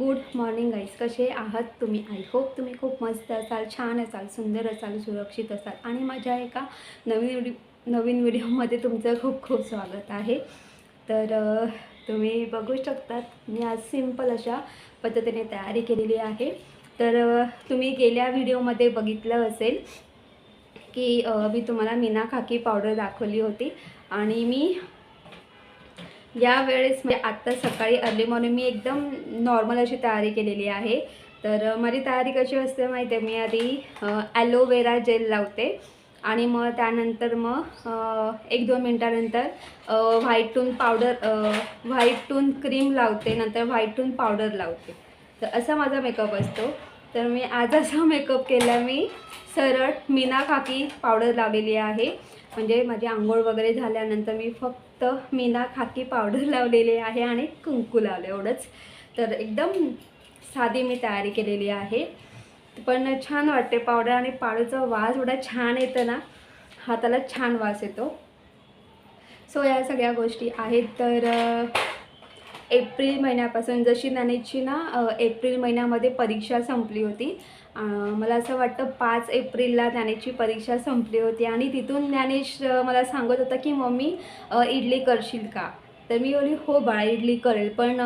Good morning गाईस कसे आहात तुम्ही? आय होप तुम्ही खूप मस्त असाल छान असाल सुंदर असाल सुरक्षित असाल. आणि माझ्या एका नवीन व्हिडिओ नवीन व्हिडिओमध्ये तुमचं खूप खूप स्वागत आहे. तर तुम्ही बघू शकतात मी आज सिंपल अशा पद्धतीने तयारी केलेली आहे. तर तुम्ही गेल्या व्हिडिओमध्ये बघितलं असेल की मी तुम्हाला मीना खाकी पावडर दाखवली होती. आणि मी यावेळेस म्हणजे आत्ता सकाळी अर्ली मॉर्निंग मी एकदम नॉर्मल अशी तयारी केलेली आहे. तर माझी तयारी कशी असते माहिती आहे मी आधी ॲलोवेरा जेल लावते आणि मग त्यानंतर मग एक दोन मिनटानंतर white tone powder white tone cream लावते नंतर व्हाईट टून पावडर लावते. तर असा माझा मेकअप असतो. तर मी आज असा मेकअप केला मी सरळ मीना खाकी पावडर लावलेली आहे. म्हणजे माझी आंघोळ वगैरे झाल्यानंतर मी फक्त मीना खाकी पावडर लावलेली आहे आणि कुंकू लावलं एवढंच. तर एकदम साधी मी तयारी केलेली आहे. पण छान वाटते पावडर आणि पावडरचा वास एवढा छान येतं ना हाताला छान वास येतो. सो या सगळ्या गोष्टी आहेत. तर एप्रिल महिन्यापासून जशी नानीची ना एप्रिल महिन्यामध्ये परीक्षा संपली होती मला असं वाटतं पाच एप्रिलला ज्ञानेशची परीक्षा संपली होती आणि तिथून ज्ञानेश मला सांगत होता की मम्मी इडली करशील का? तर मी बोलली हो बाळा इडली करेल. पण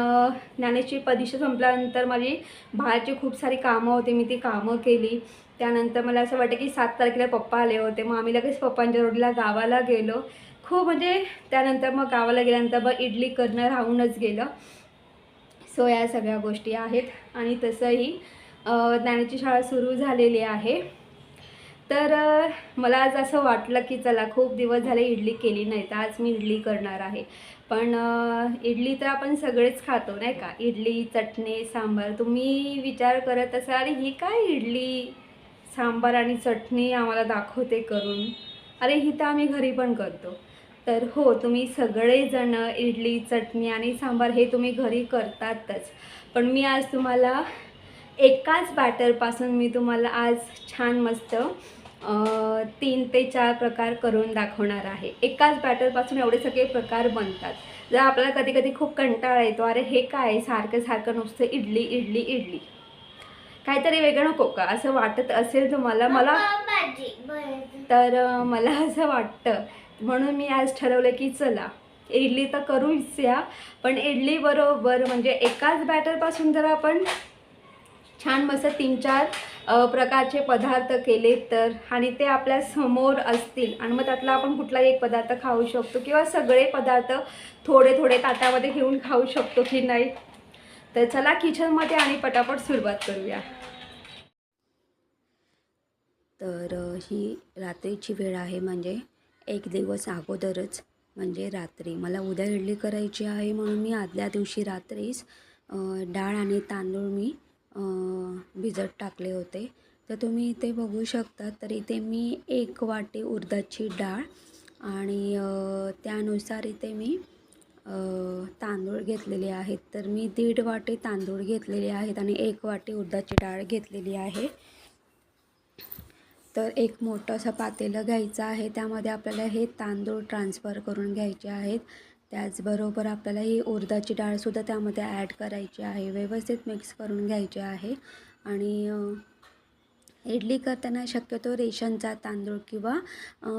ज्ञानेशची परीक्षा संपल्यानंतर माझी बाहेरची खूप सारी कामं होती मी ती कामं केली. त्यानंतर मला असं वाटतं की सात तारखेला पप्पा आले होते. मग आम्ही लगेच पप्पांच्या रोडला गावाला गेलो. खूप म्हणजे त्यानंतर मग गावाला गेल्यानंतर मग इडली करणं राहूनच गेलं. सो या सगळ्या गोष्टी आहेत आणि तसंही ज्ञानाची शाळा सुरू झालेली आहे. तर मला आज असं वाटलं की चला खूप दिवस झाले इडली केली नाही तर आज मी इडली करणार आहे. पण इडली तर आपण सगळेच खातो नाही का? इडली चटणी सांबार तुम्ही विचार करत असाल अरे ही काय इडली सांबार आणि चटणी आम्हाला दाखवते करून? अरे ही तर आम्ही घरी पण करतो. तर हो तुम्ही सगळेजण इडली चटणी आणि सांबार हे तुम्ही घरी करतातच. पण मी आज तुम्हाला एकाच बॅटरपासून मी तुम्हाला आज छान मस्त तीन ते चार प्रकार करून दाखवणार आहे. एकाच बॅटरपासून एवढे सगळे प्रकार बनतात. जर आपल्याला कधी कधी खूप कंटाळा येतो अरे हे काय सारखं सारखं नुसतं इडली इडली इडली. काहीतरी वेगळं नको का? असं वाटत असेल तुम्हाला? मला तर मला असं वाटतं. म्हणून मी आज ठरवलं की चला इडली तर करूच या. पण इडली बरोबर म्हणजे एकाच बॅटरपासून जर आपण छान मस्त तीन चार प्रकारचे पदार्थ केले तर. आणि ते आपल्यासमोर असतील. आणि मग त्यातला आपण कुठलाही एक पदार्थ खाऊ शकतो किंवा सगळे पदार्थ थोडे थोडे ताटामध्ये घेऊन खाऊ शकतो की नाही. तर चला किचनमध्ये आणि पटापट सुरुवात करूया. तर ही रात्रीची वेळ आहे म्हणजे एक दिवस अगोदरच म्हणजे रात्री. मला उद्या इडली करायची आहे म्हणून मी आदल्या दिवशी रात्रीच डाळ आणि तांदूळ मी भिजत टाकले होते. तर तुम्ही इथे बघू शकता तर इथे मी एक वाटी उडदाची डाळ आणि त्यानुसार इथे मी तांदूळ घेतलेले आहेत. तर मी दीड वाटी तांदूळ घेतलेले आहेत आणि एक वाटी उडदाची डाळ घेतलेली आहे. तर एक मोठं असं पातेलं घ्यायचं आहे. त्यामध्ये आपल्याला हे तांदूळ ट्रान्सफर करून घ्यायचे आहेत. त्याचबरोबर आपल्याला ही उर्दाची डाळसुद्धा त्यामध्ये ॲड करायची आहे. व्यवस्थित मिक्स करून घ्यायची आहे. आणि इडली करताना शक्यतो रेशनचा तांदूळ किंवा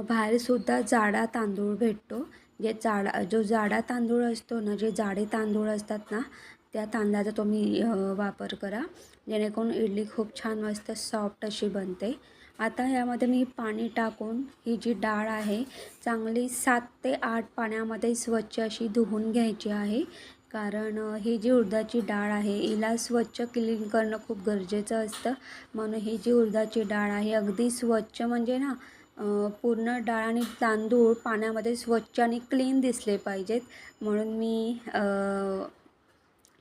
बाहेरसुद्धा जाडा तांदूळ भेटतो. जे जाडा जो जाडा तांदूळ असतो ना जे जाडे तांदूळ असतात ना त्या तांदळाचा तुम्ही वापर करा. जेणेकरून इडली खूप छान मस्त सॉफ्ट अशी बनते. आता यामध्ये मी पाणी टाकून ही जी डाळ आहे चांगली सात ते आठ पाण्यामध्ये स्वच्छ अशी धुवून घ्यायची आहे. कारण ही जी उडदाची डाळ आहे हिला स्वच्छ क्लीन करणं खूप गरजेचं असतं. म्हणून ही जी उडदाची डाळ आहे अगदी स्वच्छ म्हणजे ना पूर्ण डाळ आणि तांदूळ पाण्यामध्ये स्वच्छ आणि क्लीन दिसले पाहिजेत. म्हणून मी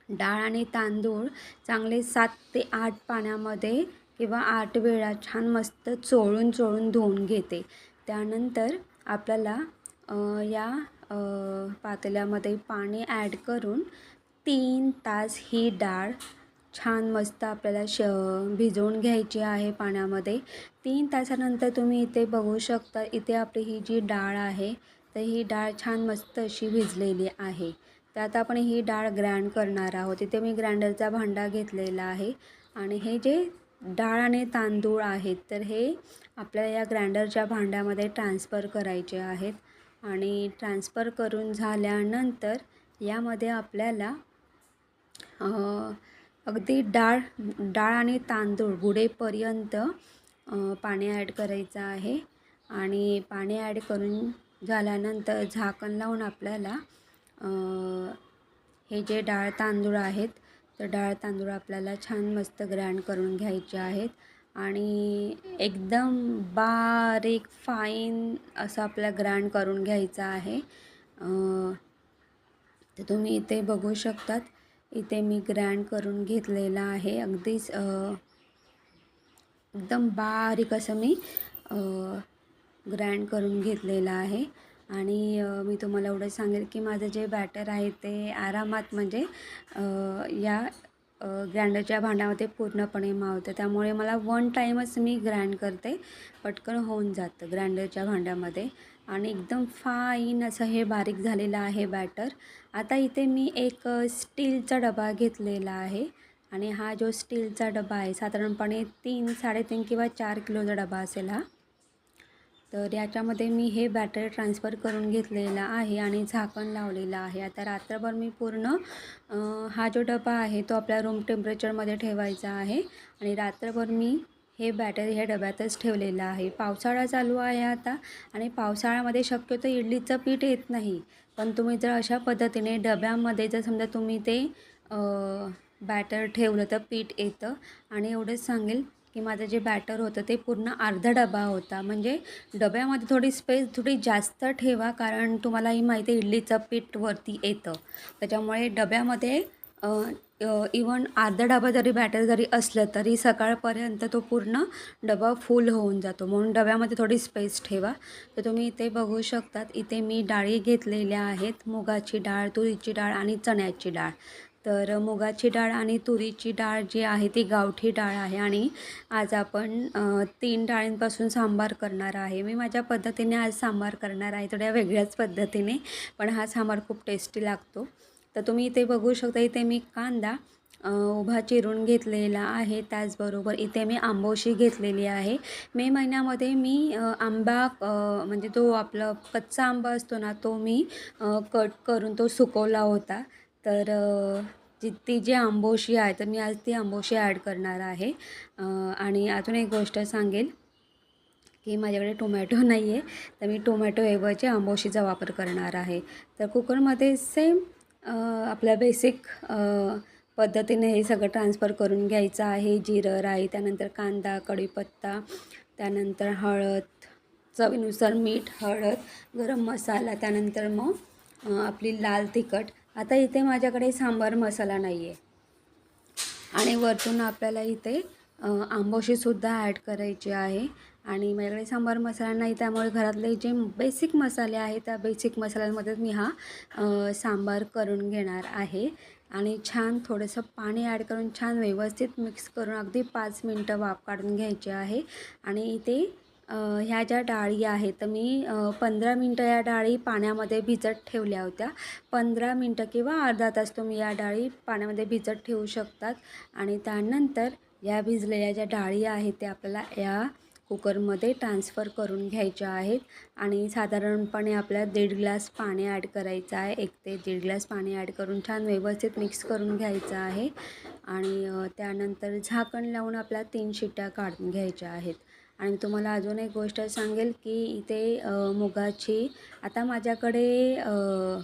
डाळ आणि तांदूळ चांगले सात ते आठ पाण्यामध्ये किंवा आठ वेळा छान मस्त चोळून चोळून धुवून घेते. त्यानंतर आपल्याला या अ, पातेल्यामध्ये पाणी ॲड करून तीन तास ही डाळ छान मस्त आपल्याला श भिजवून घ्यायची आहे पाण्यामध्ये. तीन तासानंतर तुम्ही इथे बघू शकता इथे आपली ही जी डाळ आहे तर ही डाळ छान मस्त अशी भिजलेली आहे. त्यात आपण ही डाळ ग्राइंड करणार आहोत. इथे मी ग्राइंडरचा भांडा घेतलेला आहे. आणि हे जे डाळ आणि तांदूळ आहेत तर हे आपल्याला या ग्राइंडरच्या भांड्यामध्ये ट्रान्सफर करायचे आहेत. आणि ट्रान्सफर करून झाल्यानंतर यामध्ये आपल्याला अगदी डाळ डाळ आणि तांदूळ बुडेपर्यंत पाणी ॲड करायचं आहे. आणि पाणी ॲड करून झाल्यानंतर झाकण लावून आपल्याला हे जे डाळ तांदूळ आहेत तर डाळ तांदूळ आपल्याला छान मस्त ग्राइंड करून घ्यायचे आहेत. आणि एकदम बारीक फाईन असं आपल्या ग्राइंड करून घ्यायचं आहे. तर तुम्ही इथे बघू शकतात. इथे मी ग्राइंड करून घेतलेलं आहे. अगदीच एकदम बारीक असं मी ग्राइंड करून घेतलेलं आहे. आणि मी तुम्हाला एवढं सांगेल की माझं जे बॅटर आहे ते आरामात म्हणजे या ग्राइंडरच्या भांड्यामध्ये पूर्णपणे मावतं. त्यामुळे मला वन टाईमच मी ग्राइंड करते. पटकन होऊन जातं ग्राइंडरच्या भांड्यामध्ये. आणि एकदम फाईन असं हे बारीक झालेलं आहे बॅटर आता इथे मी एक स्टीलचा डबा घेतलेला आहे. आणि हा जो स्टीलचा डबा आहे साधारणपणे तीन साडेतीन किंवा चार किलोचा डबा असेल हा. तर याच्यामध्ये मी हे बॅटर ट्रान्सफर करून घेतलेला आहे आणि झाकण लावलेलं आहे. आता रात्रभर मी पूर्ण हा जो डबा आहे तो आपल्या रूम टेम्परेचरमध्ये ठेवायचा आहे आणि रात्रभर मी हे बॅटर ह्या डब्यातच ठेवलेलं आहे. पावसाळा चालू आहे आता आणि पावसाळ्यामध्ये शक्यतो इडलीचं पीठ येत नाही. पण तुम्ही जर अशा पद्धतीने डब्यामध्ये जर समजा तुम्ही ते बॅटर ठेवलं तर पीठ येतं. आणि एवढंच सांगेल की माझं जे बॅटर होतं ते पूर्ण अर्धा डबा होता. म्हणजे डब्यामध्ये थोडी स्पेस थोडी जास्त ठेवा कारण तुम्हालाही माहिती आहे इडलीचं पीठ वरती येतं. त्याच्यामुळे डब्यामध्ये इवन अर्धा डबा जरी बॅटर जरी असलं तरी सकाळपर्यंत तो पूर्ण डबा फुल होऊन जातो. म्हणून डब्यामध्ये थोडी स्पेस ठेवा. तर तुम्ही इथे बघू शकतात इथे मी डाळी घेतलेल्या आहेत. मुगाची डाळ तुरीची डाळ आणि चण्याची डाळ. तर मुगाची डाळ आणि तुरीची डाळ जी आहे ती गावठी डाळ आहे आणि आज आपण तीन डाळींपासून सांबार करणार आहे. मी माझ्या पद्धतीने आज सांबार करणार आहे थोड्या वेगळ्याच पद्धतीने पण हा सांबार खूप टेस्टी लागतो. तर तुम्ही इथे बघू शकता इथे मी कांदा उभा चिरून घेतलेला आहे. त्याचबरोबर इथे मी आंबोशी घेतलेली आहे. मे महिन्यामध्ये मी आंबा म्हणजे तो आपला कच्चा आंबा असतो ना तो मी कट करून तो सुकवला होता. तर जी ती जी आंबोशी आहे तर मी आज ती आंबोशी ॲड करणार आहे. आणि अजून एक गोष्ट सांगेल की माझ्याकडे टोमॅटो नाही आहे तर मी टोमॅटोऐवजी आंबोशीचा वापर करणार आहे. तर कुकरमध्ये सेम आपल्या बेसिक पद्धतीने हे सगळं ट्रान्सफर करून घ्यायचं आहे. जिरं राई त्यानंतर कांदा कढीपत्ता त्यानंतर हळद चवीनुसार मीठ हळद गरम मसाला त्यानंतर मग आपली लाल तिखट आता इथे माझ्याकडे सांबार मसाला नाही आहे आणि वरतून आपल्याला इथे आंबोशीसुद्धा ॲड करायची आहे. आणि माझ्याकडे सांबार मसाला नाही त्यामुळे घरातले जे बेसिक मसाले आहेत त्या बेसिक मसाल्यांमध्ये मी हा सांबार करून घेणार आहे. आणि छान थोडंसं पाणी ॲड करून छान व्यवस्थित मिक्स करून अगदी पाच मिनटं वाफ काढून घ्यायची आहे. आणि इथे ह्या ज्या डाळी आहेत तर मी पंधरा मिनटं या डाळी पाण्यामध्ये भिजत ठेवल्या होत्या. पंधरा मिनटं किंवा अर्धा तास तुम्ही या डाळी पाण्यामध्ये भिजत ठेवू शकतात. आणि त्यानंतर या भिजलेल्या ज्या डाळी आहेत त्या आपल्याला या कुकरमध्ये ट्रान्सफर करून घ्यायच्या आहेत. आणि साधारणपणे आपल्याला दीड ग्लास पाणी ॲड करायचं आहे. एक ते दीड ग्लास पाणी ॲड करून छान व्यवस्थित मिक्स करून घ्यायचं आहे. आणि त्यानंतर झाकण लावून आपल्याला तीन शिट्ट्या काढून घ्यायच्या आहेत. आणि तुम्हाला अजून एक गोष्ट सांगेल की इथे मुगाची आता माझ्याकडे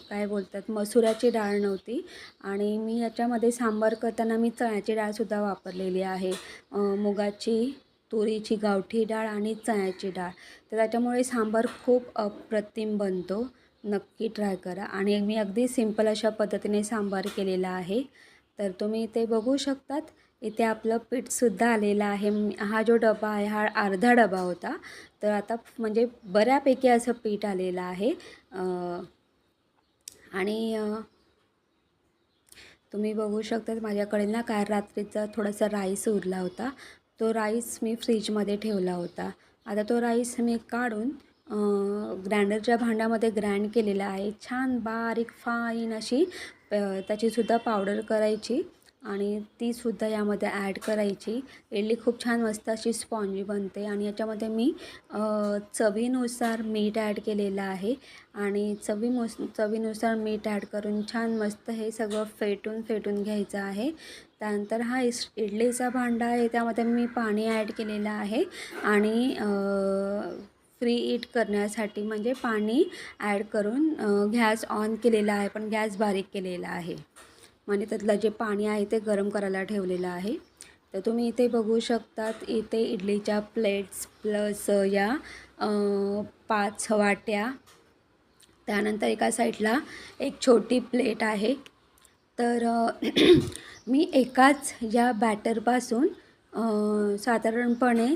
काय बोलतात मसुराची डाळ नव्हती. आणि मी याच्यामध्ये सांबार करताना मी चण्याची डाळसुद्धा वापरलेली आहे. मुगाची तुरीची गावठी डाळ आणि चण्याची डाळ. तर त्याच्यामुळे सांबार खूप अप्रतिम बनतो. नक्की ट्राय करा. आणि मी अगदी सिंपल अशा पद्धतीने सांबार केलेला आहे. तर तुम्ही ते बघू शकतात. इथे आपलं पीठसुद्धा आलेलं आहे. हा जो डबा आहे हा अर्धा डबा होता. तर आता म्हणजे बऱ्यापैकी असं पीठ आलेलं आहे. आणि तुम्ही बघू शकता माझ्याकडे ना काल रात्रीचा थोडासा राईस उरला होता. तो राईस मी फ्रीजमध्ये ठेवला होता. आता तो राईस मी काढून ग्राइंडरच्या भांड्यामध्ये ग्राइंड केलेला आहे. छान बारीक फाईन अशी त्याचीसुद्धा पावडर करायची. आणि तीसुद्धा यामध्ये ॲड करायची. इडली खूप छान मस्त अशी स्पॉन्जी बनते आणि याच्यामध्ये मी चवीनुसार मीठ ॲड केलेलं आहे. आणि चवीमुस चवीनुसार मीठ ॲड करून छान मस्त हे सगळं फेटून फेटून घ्यायचं आहे. त्यानंतर हा इस इडलीचा भांडा आहे त्यामध्ये मी पाणी ॲड केलेलं आहे. आणि फ्री ईट करण्यासाठी म्हणजे पाणी ॲड करून गॅस ऑन केलेला आहे पण गॅस बारीक केलेला आहे. म्हणजे त्यातलं जे पाणी आहे ते गरम करायला ठेवलेलं आहे. तर तुम्ही इथे बघू शकतात इथे इडलीच्या प्लेट्स प्लस या पाच वाट्या. त्यानंतर एका साईडला एक छोटी प्लेट आहे. तर मी एकाच या बॅटरपासून साधारणपणे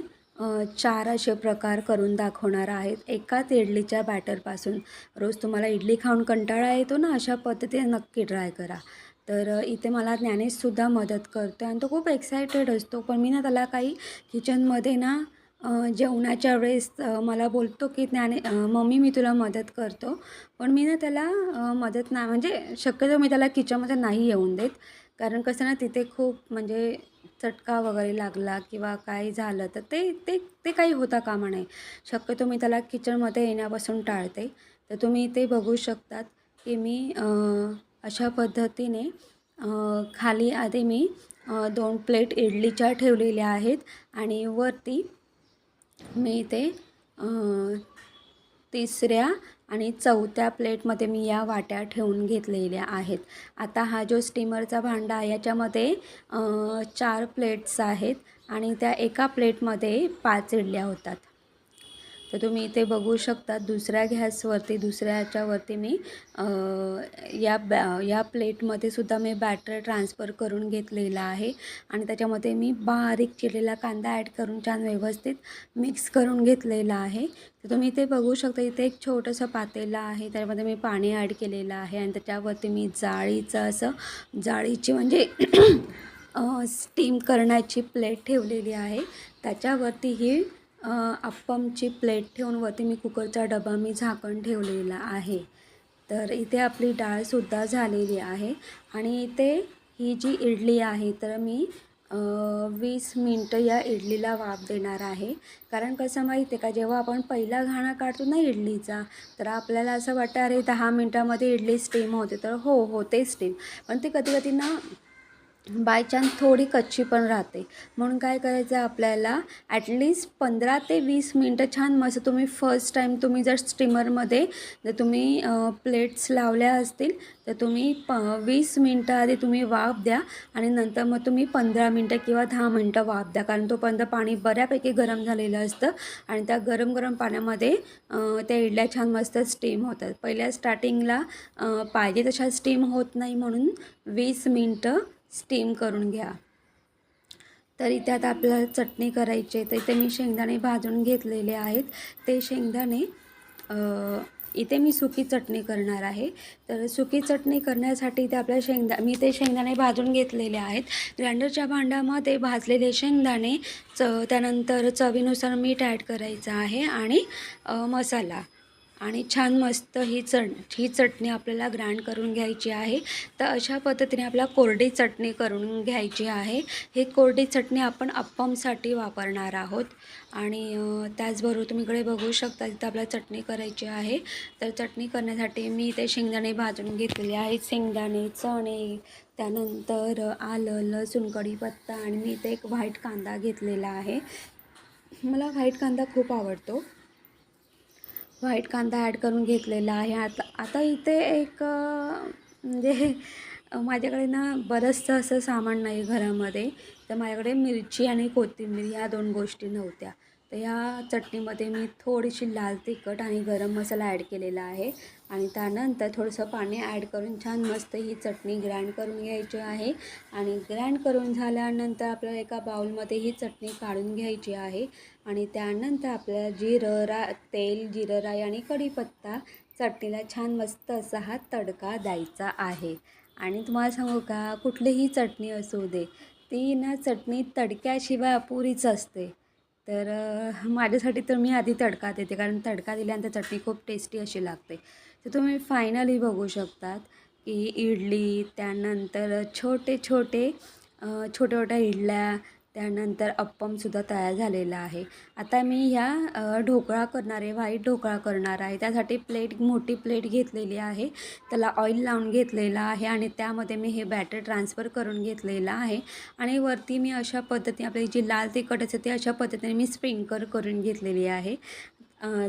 चार असे प्रकार करून दाखवणार आहेत. एकाच इडलीच्या बॅटरपासून रोज तुम्हाला इडली खाऊन कंटाळा येतो ना अशा पद्धतीने नक्की ट्राय करा. तर इथे मला ज्ञानेशसुद्धा मदत करतो आणि तो खूप एक्सायटेड असतो. पण मी ना त्याला काही किचनमध्ये ना जेवणाच्या वेळेस मला बोलतो की ज्ञाने मम्मी मी तुला मदत करतो. पण मी ना त्याला मदत नाही म्हणजे शक्यतो मी त्याला किचनमध्ये नाही येऊन देत. कारण कसं ना तिथे खूप म्हणजे चटका वगैरे लागला किंवा काही झालं तर ते ते ते काही होता कामा नये. शक्यतो मी त्याला किचनमध्ये येण्यापासून टाळते. तर तुम्ही ते बघू शकतात की मी अशा पद्धतीने खाली आधी मी दोन प्लेट इडलीच्या ठेवलेल्या आहेत आणि वरती मी ते तिसऱ्या आणि चौथ्या प्लेटमध्ये मी या वाट्या ठेवून घेतलेल्या आहेत. आता हा जो स्टीमरचा भांडा आहे याच्यामध्ये चार प्लेट्स आहेत आणि त्या एका प्लेटमध्ये पाच इडल्या होतात. तर तुम्ही इथे बघू शकता दुसऱ्या गॅसवरती दुसऱ्या ह्याच्यावरती मी या बॅ या प्लेटमध्ये सुद्धा मी बॅटर ट्रान्सफर करून घेतलेला आहे. आणि त्याच्यामध्ये मी बारीक चिरलेला कांदा ॲड करून छान व्यवस्थित मिक्स करून घेतलेला आहे. तर तुम्ही इथे बघू शकता इथे एक छोटंसं पातेलं आहे. त्यामध्ये मी पाणी ॲड केलेलं आहे. आणि त्याच्यावरती मी जाळीचं असं जाळीची म्हणजे स्टीम करण्याची प्लेट ठेवलेली आहे. त्याच्यावरती ही अप्पमची प्लेट ठेवून वरती मी कुकरचा डबा मी झाकण ठेवलेला आहे. तर इथे आपली डाळसुद्धा झालेली आहे आणि इथे ही जी इडली आहे तर मी वीस मिनटं या इडलीला वाफ देणार आहे. कारण कसं माहिती आहे का जेव्हा आपण पहिला घाणा काढतो ना इडलीचा तर आपल्याला असं वाटतं अरे दहा मिनटामध्ये इडली स्टीम होते. तर हो होते स्टीम पण ते कधी कधी ना बाय चान्स थोडी कच्ची पण राहते. म्हणून काय करायचं आहे आपल्याला ॲटलिस्ट पंधरा ते वीस मिनटं छान मस्त तुम्ही फर्स्ट टाईम तुम्ही जर स्टीमरमध्ये जर तुम्ही प्लेट्स लावल्या असतील तर तुम्ही प वीस मिनटं आधी तुम्ही वाफ द्या आणि नंतर मग तुम्ही पंधरा मिनटं किंवा दहा मिनटं वाफ द्या. कारण तोपर्यंत पाणी बऱ्यापैकी गरम झालेलं असतं आणि त्या गरम गरम पाण्यामध्ये त्या इडल्या छान मस्त स्टीम होतात. पहिल्या स्टार्टिंगला पाहिजे तशा स्टीम होत नाही म्हणून वीस मिनटं स्टीम करून घ्या. तर इथे आता आपल्याला चटणी करायची आहे तर इथे मी शेंगदाणे भाजून घेतलेले आहेत. ते शेंगदाणे इथे मी सुकी चटणी करणार आहे. तर सुकी चटणी करण्यासाठी इथे आपल्या शेंगदा मी ते शेंगदाणे भाजून घेतलेले आहेत. ग्राइंडरच्या भांड्यामध्ये भाजलेले शेंगदाणे च त्यानंतर चवीनुसार मीठ ॲड करायचं आहे आणि मसाला. आणि छान मस्त ही चट ही चटणी आपल्याला ग्राइंड करून घ्यायची आहे. तर अशा पद्धतीने आपल्याला कोरडी चटणी करून घ्यायची आहे. ही कोरडी चटणी आपण अप्पमसाठी वापरणार आहोत. आणि त्याचबरोबर तुम्ही इकडे बघू शकता तिथं आपल्याला चटणी करायची आहे. तर चटणी करण्यासाठी मी इथे शेंगदाणे भाजून घेतलेले आहेत. शेंगदाणे चणे त्यानंतर आलं लसूण कढीपत्ता आणि मी इथे एक व्हाईट कांदा घेतलेला आहे. मला व्हाईट कांदा खूप आवडतो. व्हाईट कांदा ॲड करून घेतलेला आहे. आता आता इथे एक म्हणजे माझ्याकडे ना बरंचसं असं सामान नाही घरामध्ये. तर माझ्याकडे मिरची आणि कोथिंबीर ह्या दोन गोष्टी नव्हत्या. तर या चटणीमध्ये मी थोडीशी लाल तिखट आणि गरम मसाला ॲड केलेला आहे. आणि त्यानंतर थोडंसं पाणी ॲड करून छान मस्त ही चटणी ग्राइंड करून घ्यायची आहे. आणि ग्राइंड करून झाल्यानंतर आपल्याला एका बाउलमध्ये ही चटणी काढून घ्यायची आहे. आणि त्यानंतर आपल्याला जिरं रा तेल जिरं राई आणि कढीपत्ता चटणीला छान मस्त असा हा तडका द्यायचा आहे. आणि तुम्हाला सांगू का कुठलीही चटणी असू दे ती ना चटणी तडक्याशिवाय अपुरीच असते. तर माझ्यासाठी तर मी आधी तडका देते कारण तडका दिल्यानंतर चटणी खूप टेस्टी अशी लागते. तर तुम्ही फायनली बघू शकतात की इडली त्यानंतर छोटे छोटे छोट्या छोट्या इडल्या त्यानंतर अप्पमसुद्धा तयार झालेला आहे. आता मी ह्या ढोकळा करणार आहे व्हाईट ढोकळा करणार आहे. त्यासाठी प्लेट मोठी प्लेट घेतलेली आहे. त्याला ऑइल लावून घेतलेलं आहे आणि त्यामध्ये मी हे बॅटर ट्रान्सफर करून घेतलेलं आहे. आणि वरती मी अशा पद्धतीने आपली जी लाल तिखट असते ती अशा पद्धतीने मी स्प्रिंकर करून घेतलेली आहे.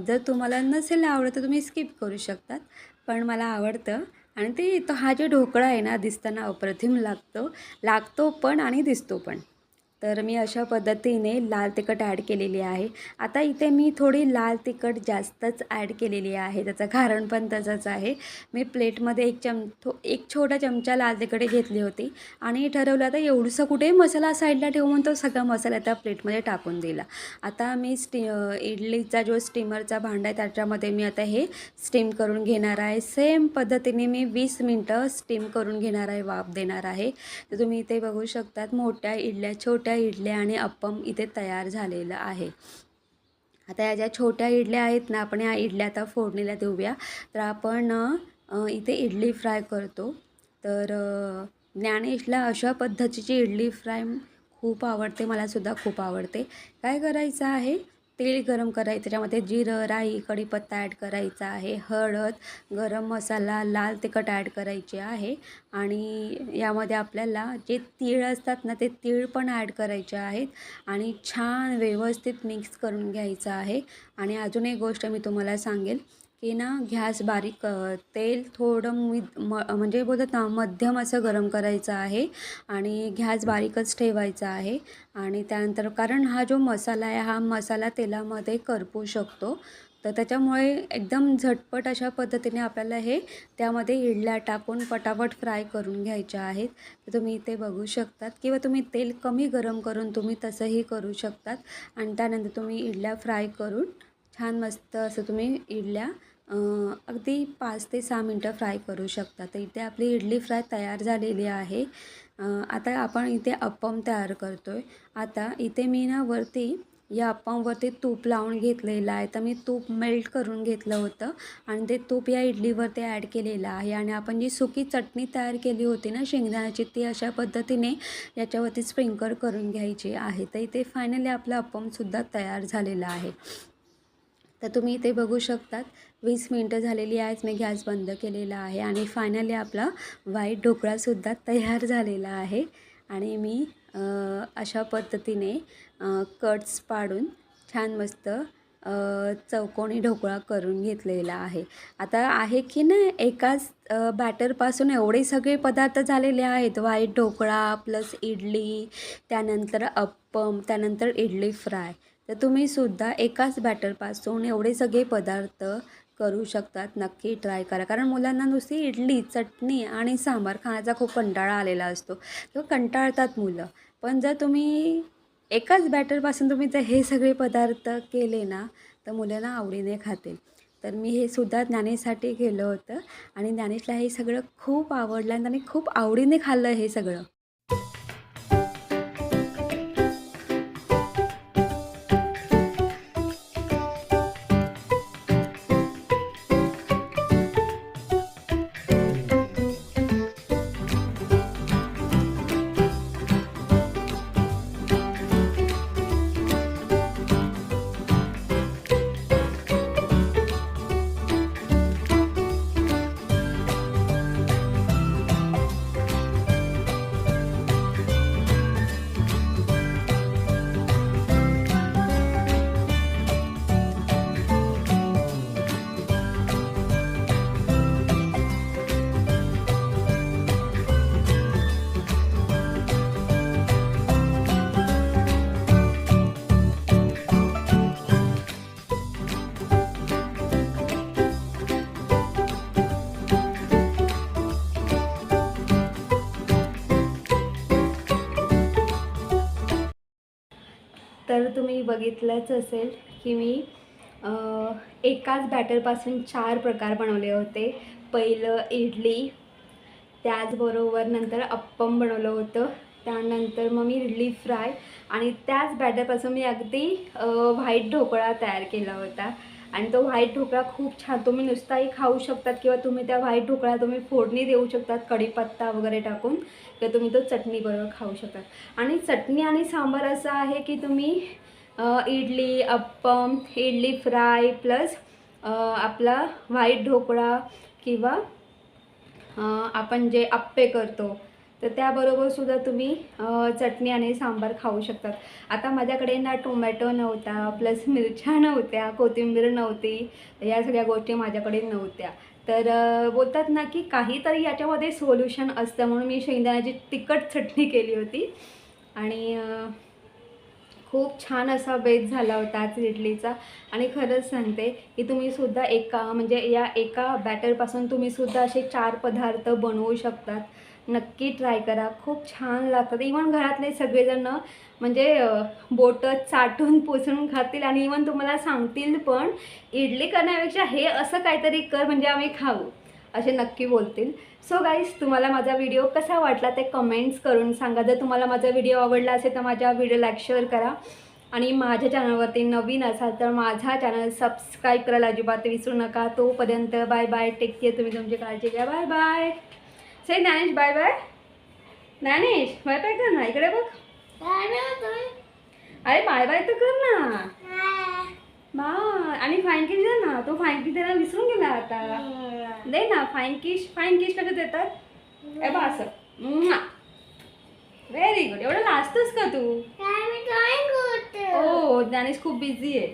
जर तुम्हाला नसेल आवडत तर तुम्ही स्किप करू शकतात पण मला आवडतं. आणि ते तो हा जो ढोकळा आहे ना दिसताना अप्रतिम लागतो. लागतो पण आणि दिसतो पण. तर मी अशा पद्धतीने लाल तिखट ॲड केलेली आहे. आता इथे मी थोडी लाल तिखट जास्तच ॲड केलेली आहे. त्याचं कारण पण तसंच आहे. मी प्लेटमध्ये एक चम थो एक छोटा चमचा लाल तिखट घेतली होती आणि ठरवलं आता एवढंसं कुठे मसाला साईडला ठेवून तो सगळा मसाला त्या प्लेटमध्ये टाकून दिला. आता मी स्टी इडलीचा जो स्टीमरचा भांडा आहे त्याच्यामध्ये मी आता हे स्टीम करून घेणार आहे. सेम पद्धतीने मी वीस मिनटं स्टीम करून घेणार आहे वाफ देणार आहे. तर तुम्ही इथे बघू शकतात मोठ्या इडल्या छोट्या इडल्या आणि अप्पम इथे तयार झालेलं आहे. आता या ज्या छोट्या इडल्या आहेत ना आपण या इडल्या आता फोडणीला देऊया. तर आपण इथे इडली फ्राय करतो. तर ज्ञानेशला अशा पद्धतीची इडली फ्राय खूप आवडते मलासुद्धा खूप आवडते. काय करायचं आहे? तेल गरम करायचं त्याच्यामध्ये जिरं राई कढीपत्ता ॲड करायचा आहे हळद गरम मसाला लाल तिखट ॲड करायचे आहे. आणि यामध्ये आपल्याला जे तीळ असतात ना ते तीळ पण ॲड करायचे आहेत. आणि छान व्यवस्थित मिक्स करून घ्यायचं आहे. आणि अजून एक गोष्ट मी तुम्हाला सांगेल. की ना गॅस बारीक तेल थोडं मी म म्हणजे बोलतात ना मध्यम असं गरम करायचं आहे आणि घ्यास बारीकच ठेवायचा आहे आणि त्यानंतर कारण हा जो मसाला आहे हा मसाला तेलामध्ये करपू शकतो. तर त्याच्यामुळे एकदम झटपट अशा पद्धतीने आपल्याला हे त्यामध्ये इडल्या टाकून पटापट फ्राय करून घ्यायच्या आहेत. तर तुम्ही इथे बघू शकतात किंवा तुम्ही तेल कमी गरम करून तुम्ही तसंही करू शकतात. आणि त्यानंतर तुम्ही इडल्या फ्राय करून छान मस्त असं तुम्ही इडल्या अगदी पाच ते सहा मिनटं फ्राय करू शकता. तर इथे आपली इडली फ्राय तयार झालेली आहे. आता आपण इथे अप्पम तयार करतो आहे आता इथे मी ना वरती या अप्पमवरती तूप लावून घेतलेलं आहे. तर मी तूप मेल्ट करून घेतलं होतं आणि ते तूप या इडलीवरती ॲड केलेलं आहे. आणि आपण जी सुकी चटणी तयार केली होती ना शेंगदाण्याची ती अशा पद्धतीने याच्यावरती स्प्रिंकर करून घ्यायची आहे. तर इथे फायनली आपलं अप्पमसुद्धा तयार झालेलं आहे. तर तुम्ही इथे बघू शकतात. वीस मिनटं झालेली आहेत मी गॅस बंद केलेला आहे आणि फायनली आपला व्हाईट ढोकळासुद्धा तयार झालेला आहे. आणि मी अशा पद्धतीने कट्स पाडून छान मस्त चौकोनी ढोकळा करून घेतलेला आहे. आता आहे की ना एकाच बॅटरपासून एवढे सगळे पदार्थ झालेले आहेत. व्हाईट ढोकळा प्लस इडली त्यानंतर अप्पम त्यानंतर इडली फ्राय तर तुम्हीसुद्धा एकाच बॅटरपासून एवढे सगळे पदार्थ करू शकतात. नक्की ट्राय करा. कारण मुलांना नुसती इडली चटणी आणि सांबार खाण्याचा खूप कंटाळा आलेला असतो. किंवा कंटाळतात मुलं. पण जर तुम्ही एकाच बॅटरपासून तुम्ही जर हे सगळे पदार्थ केले ना तर मुलांना आवडीने खातील. तर मी हे सुद्धा ज्ञानेशसाठी केलं होतं. आणि ज्ञानेशला हे सगळं खूप आवडलं आणि त्याने खूप आवडीने खाल्लं हे सगळं. तुम्ही बघितलंच असेल की मी एकाच बॅटरपासून चार प्रकार बनवले होते. पहिलं इडली त्याचबरोबर नंतर अप्पम बनवलं होतं. त्यानंतर मग मी इडली फ्राय आणि त्याच बॅटरपासून मी अगदी व्हाईट ढोकळा तयार केला होता. आणि तो व्हाईट ढोकळा खूप छान तुम्ही नुसताही खाऊ शकतात किंवा तुम्ही त्या व्हाईट ढोकळा तुम्ही फोडणी देऊ शकतात कढीपत्ता वगैरे टाकून किंवा तुम्ही तो चटणी बरोबर खाऊ शकतात. आणि चटणी आणि सांबार असं आहे की तुम्ही इडली अप्पम इडली फ्राय प्लस आपला व्हाईट ढोकळा किंवा आपण जे अप्पे करतो तर त्याबरोबर सुद्धा तुम्ही चटणी आणि सांबार खाऊ शकतात. आता माझ्याकडे ना टोमॅटो नव्हता प्लस मिरच्या नव्हत्या कोथिंबीर नव्हती या सगळ्या गोष्टी माझ्याकडे नव्हत्या. तर बोलतात ना की काहीतरी याच्यामध्ये सोल्युशन असतं म्हणून मी शेंगदाण्याची तिखट चटणी केली होती. आणि खूप छान असा बेत झाला होता आज इडलीचा. आणि खरंच सांगते की तुम्ही सुद्धा एका म्हणजे या एका बॅटरपासून तुम्ही सुद्धा असे चार पदार्थ बनवू शकतात. नक्की ट्राय करा. खूप छान लागतात इवन घरातले सगळेजण म्हणजे बोटं चाटून पुसून खातील आणि इवन तुम्हाला सांगतील पण इडली करण्यापेक्षा हे असं काहीतरी कर म्हणजे आम्ही खाऊ असे नक्की बोलतील. सो गाईज तुम्हाला माझा व्हिडिओ कसा वाटला ते कमेंट्स करून सांगा. जर तुम्हाला माझा व्हिडिओ आवडला असेल तर माझ्या व्हिडिओला शेअर करा. आणि माझ्या चॅनलवरती नवीन असाल तर माझा चॅनल सबस्क्राईब करायला अजिबात विसरू नका. तोपर्यंत बाय बाय टेक केअर तुम्ही तुमची काळजी घ्या. बाय बाय से Dnyanesh bye bye Dnyanesh bye bye कर ना इकडे बघ? अरे बाय बाय तर कर ना. काय? बा आणि फाईन किश दे ना तो फाईन किश द्यायला विसरून गेला आता. दे ना फाईन किश फाईन किश कसे देतात? ए बा असं. व्हेरी गुड एवढं लाजतोस का तू? हो ज्ञानेश खूप बिझी आहे.